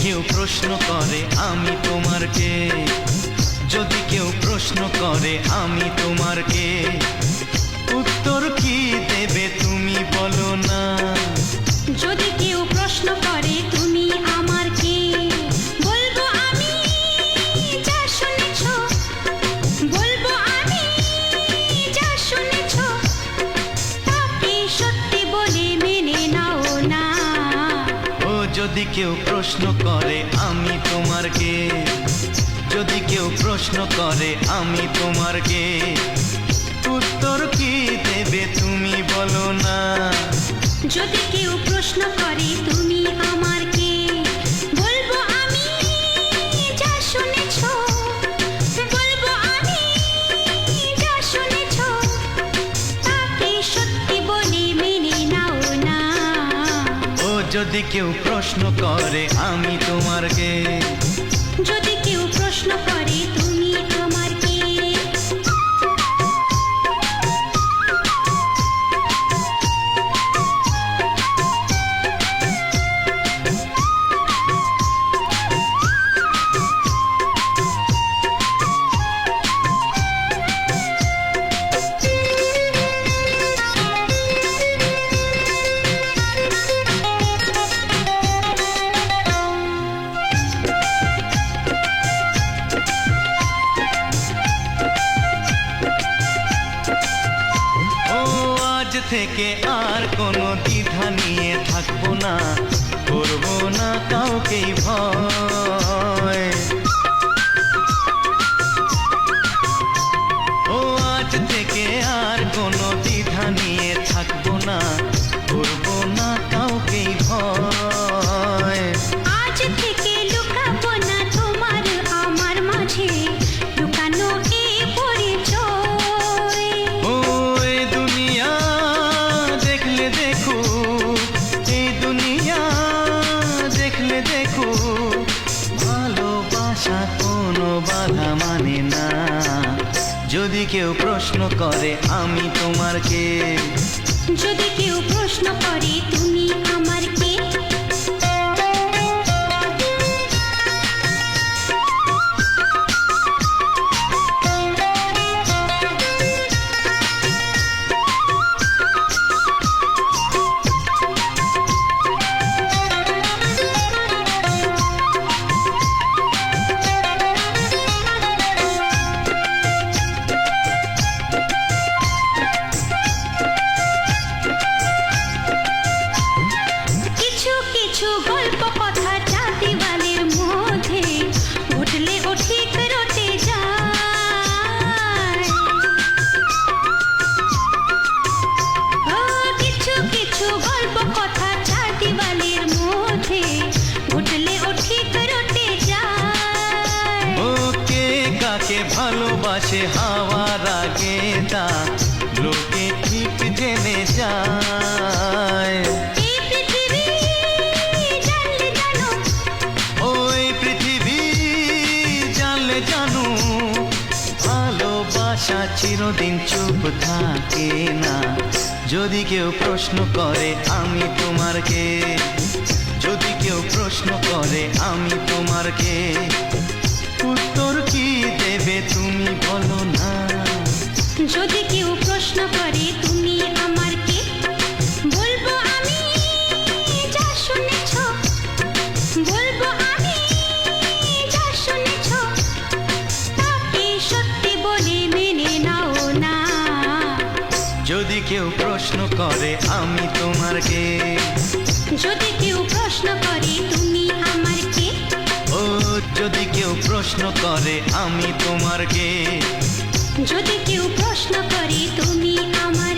প্রশ্ন করে আমি তোমার কে? যদি কেউ প্রশ্ন করে আমি তোমার কে? উত্তর কি যদি কেউ প্রশ্ন করে, আমি তোমার কে? যদি কেউ প্রশ্ন করে, আমি তোমার কে? উত্তর কি দেবে তুমি বলো না। যদি কেউ প্রশ্ন করে, তুমি যদি কেউ প্রশ্ন করে আমি তোমার কে থেকে আর কোনো দ্বিধা নিয়ে থাকব না করব না কাউকেই ভয়। যদি কেউ প্রশ্ন করে আমি তোমার কে? যদি কেউ প্রশ্ন করে তুমি আমার কে? ভালোবাসে হাওয়ার আগে তা, লোকে ঠিক জেনে যায়। ওই পৃথিবী জানলে জানু, ভালোবাসা চিরদিন চুপ থাকে না। যদি কেউ প্রশ্ন করে, আমি তোমার কে? যদি কেউ প্রশ্ন করে, আমি তোমার কে? উত্তর কি দেবে তুমি যদি কেউ প্রশ্ন করে তুমি আমার কে? বলব আমি যা শুনেছ। বলব আমি যা শুনেছ। তাকে সত্যি বলে মেনে নাও না। যদি কেউ প্রশ্ন করে আমি তোমার কে? যদি কেউ প্রশ্ন করে তুমি আমার কে? ও যদি কেউ প্রশ্ন করে আমি তোমার কে? যদি কেউ প্রশ্ন করে তুমি আমার